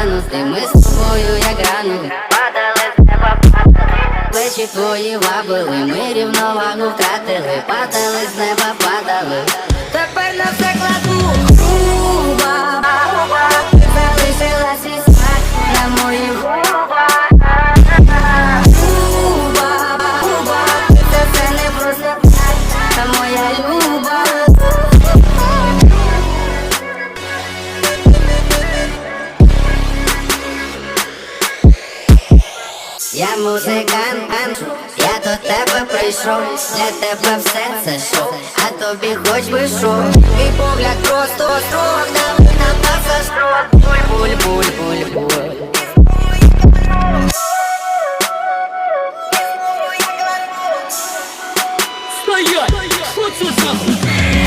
Венус Де ми з тобою, як грану. Падали з неба, падали. Плечі твої вабили, ми рівновагу втратили, падали з неба, падали. Тепер на все кладу. Груба. Ти залишилась і смак на мої губах Груба, груба, ти це не просто так Та моя люба. Я музикант, я до тебе прийшов, для тебе все це шоу, а тобі хоч би шо? Твій погляд просто строк, на паса строк Буль, буль, буль, буль, буль. Стоять! Що це за